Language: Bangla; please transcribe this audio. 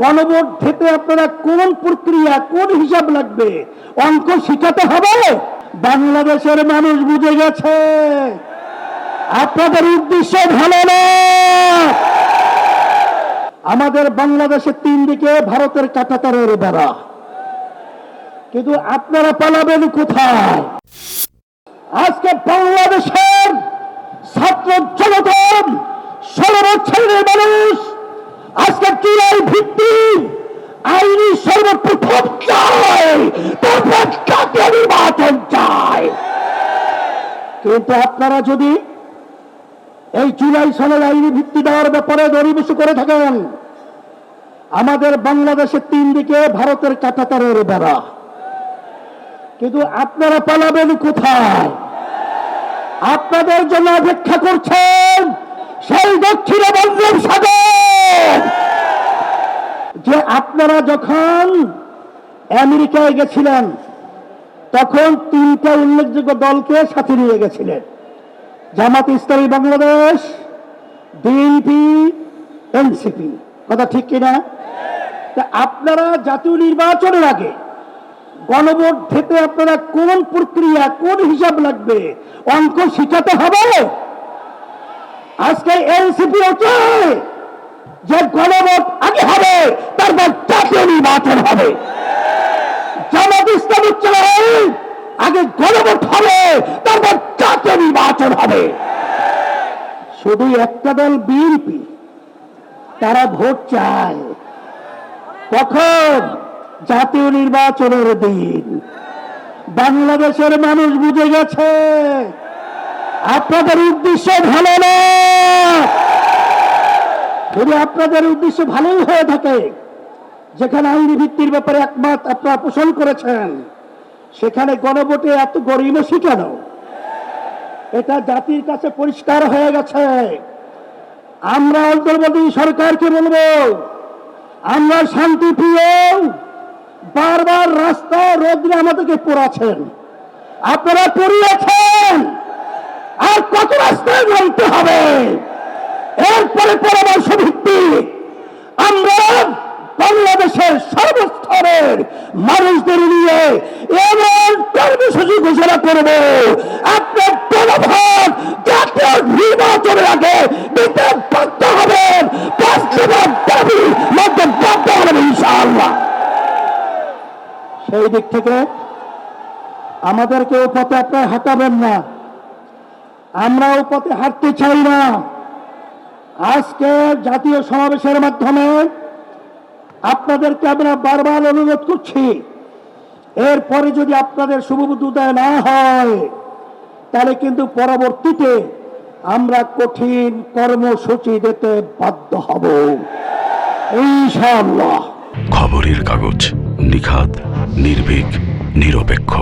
গণভোট দিতে আপনারা কোন প্রক্রিয়া, কোন হিসাব লাগবে? অঙ্ক শিখাতে হবে? বাংলাদেশের মানুষ বুঝে গেছে। আপনাদের উদ্দেশ্য ভালো না। আমাদের বাংলাদেশের তিন দিকে ভারতের কাটাতারের বেড়া। কিন্তু আপনারা পালাবেন কোথায়? আজকে বাংলাদেশের ছাত্র জনগণ ষোলো বছরের মানুষ আজকে চূড়াই ভিত্তি আইনি সর্বপ্রথম চায় তারপর জাতীয় নির্বাচন চায় কিন্তু আপনারা যদি এই জুলাই সালের আইনি ভিত্তি দেওয়ার ব্যাপারে দরিবসু করে থাকেন, আমাদের বাংলাদেশের তিন দিকে ভারতের কাটাতারের বেড়া। কিন্তু আপনারা পালাবেন কোথায়? আপনাদের জন্য অপেক্ষা করছেন সেই দক্ষিণ বঙ্গোপসাগর যে আপনারা যখন আমেরিকায় গেছিলেন তখন তিনটা উল্লেখযোগ্য দলকে সাথে নিয়ে গেছিলেন। জামাত ইসলামী বাংলাদেশ বিএনপি এনসিপি কথা ঠিক কিনা আপনারা জাতীয় নির্বাচনের আগে গণভোট দিতে আপনারা কোন প্রক্রিয়া, কোন হিসাব লাগবে? অঙ্ক শিখাতে হবে? আজকে এনসিপি চায় যে গণভোট আগে হবে তারপর জাতীয় নির্বাচন হবে জামাত ইসলামী চায় তারপর নির্বাচন হবে। শুধু একটা দল বিএনপি তারা ভোট চায়। কখন? জাতীয় নির্বাচনের দিন। বাংলাদেশের মানুষ বুঝে গেছে, আপনাদের উদ্দেশ্য ভালো না। যদি আপনাদের উদ্দেশ্য ভালোই হয়ে থাকে, যেখানে আইনি ভিত্তির ব্যাপারে একমত আপনারা পোষণ করেছেন সেখানে গণভোটে এত গরিমসি কেন এটা জাতির কাছে পরিষ্কার হয়ে গেছে। আমরা অন্তর্বর্তী সরকারকে বলব, আমরা শান্তি প্রিয় বারবার রাস্তায় রোদ্রে আমাদেরকে পোড়াছেন আপনারা পড়িয়েছেন। আর কত রাস্তায় বলতে হবে? এরপরে পরামর্শ ভিত্তিক আমরা বাংলাদেশের সর্বস্তরের মানুষদের নিয়ে ঘোষণা করব। আপনার জনভোট জাতীয় নির্বাচনের আগে দিতে বাধ্য হবেন। দাবি বাধ্য হবেন ইনশাআল্লাহ। সেই দিক থেকে আমাদেরকে ও পথে আপনার হাঁটাবেন না। আমরা ও পথে হাঁটতে চাই না। আজকে জাতীয় সমাবেশের মাধ্যমে আপনাদেরকে আমরা বারবার অনুরোধ করছি। এরপরে যদি আপনাদের শুভবুদ্ধ উদয় না হয়, তাহলে কিন্তু পরবর্তীতে আমরা কঠিন কর্মসূচি দিতে বাধ্য হব। ইনশাআল্লাহ। খবরের কাগজ নিখাত নির্ভীক, নিরপেক্ষ।